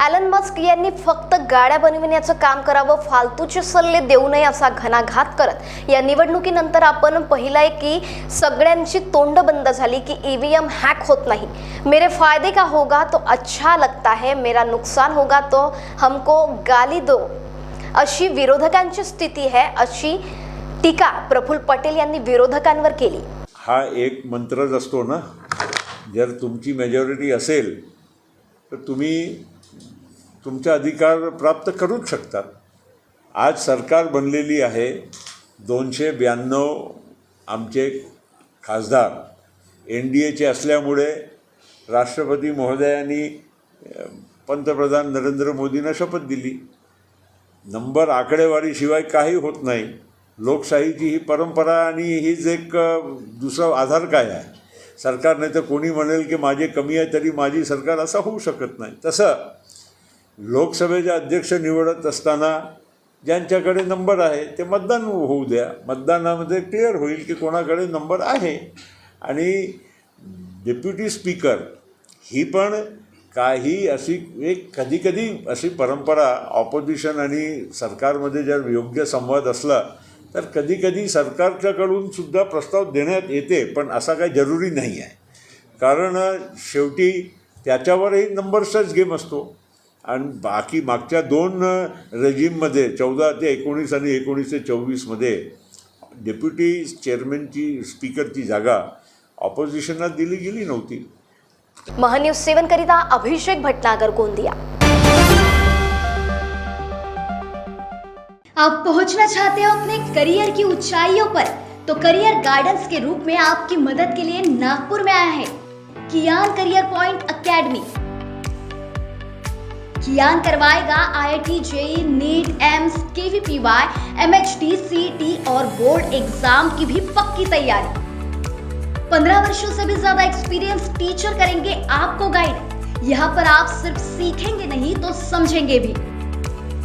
Allen Musk यांनी फक्त गाड्या बनविण्याचं काम करावं फालतूचे सल्ले देऊ नये असा घणाघात करत या निवडणुकीनंतर आपण पाहिलंय की सगळ्यांची तोंड बंद झाली की ईव्हीएम हॅक होत नाही. मेरे फायदे का होगा तो अच्छा लगता है मेरा नुकसान होगा तो हमको गाली दो. अशी विरोधकांची स्थिती आहे अशी टीका प्रफुल्ल पटेल यांनी विरोधकांवर केली. हा एक मंत्रच असतो ना जर तुमची मेजॉरिटी असेल तर तुम्ही तुमचा अधिकार प्राप्त करूच शकतात. आज सरकार बनलेली आहे दोनशे ब्याण्णव आमचे खासदार एन डी एचे असल्यामुळे राष्ट्रपती महोदयांनी पंतप्रधान नरेंद्र मोदींना शपथ दिली. नंबर आकडेवारीशिवाय काही होत नाही. लोकशाहीची ही परंपरा आणि हीच एक दुसरा आधार काय आहे? सरकार नाही तर कोणी म्हणेल की माझे कमी आहे तरी माझी सरकार असं होऊ शकत नाही. तसं लोकसभेचे अध्यक्ष निवडत असताना ज्यांच्याकडे नंबर आहे ते मतदान होऊ द्या. मतदानामध्ये क्लिअर होईल की कोणाकडे नंबर आहे. आणि डेप्युटी स्पीकर ही पण काही अशी एक कधी कधी अशी परंपरा ऑपोजिशन आणि सरकारमध्ये जर योग्य संवाद असला तर कधी कधी सरकारच्याकडून सुद्धा प्रस्ताव देण्यात येते पण असा काही जरुरी नाही आहे. कारण शेवटी त्याच्यावरही नंबर्सचाच गेम असतो. आणि बाकी मागच्या दोन रेजिममध्ये चौदा ते एकोणीस आणि एकोणीस ते चोवीसमध्ये डेप्युटी चेअरमॅनची स्पीकरची जागा ऑपोजिशनला दिली गेली नव्हती. महान्यूज सेवन करिता अभिषेक भटनागर गोंदिया. आप पहुंचना चाहते हो अपने करियर की ऊंचाइयों पर तो करियर गाइडेंस के रूप में आपकी मदद के लिए नागपुर में आया है। Kiyan career point academy Kiyan करवाएगा IIT JEE NEET AIIMS KVPY MHT CET और बोर्ड एग्ज़ाम की भी पक्की तैयारी। पंद्रह वर्षों से भी ज़्यादा एक्सपीरियंस टीचर करेंगे आपको गाइड यहाँ पर आप सिर्फ़ सीखेंगे नहीं तो समझेंगे भी।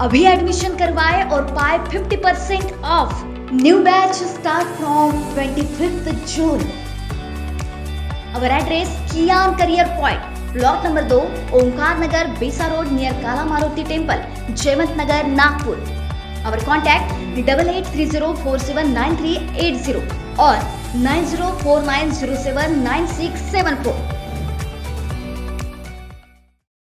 अभी एडमिशन करवाए और पाए 50% percent off new batch start from 25th June our address Kiyan career point block number though Omkar Nagar Besa road near Kala Maruti temple Jaywant Nagar Nagpur. Our contact double eight three zero four seven nine three eight zero और nine zero four nine zero seven nine six seven four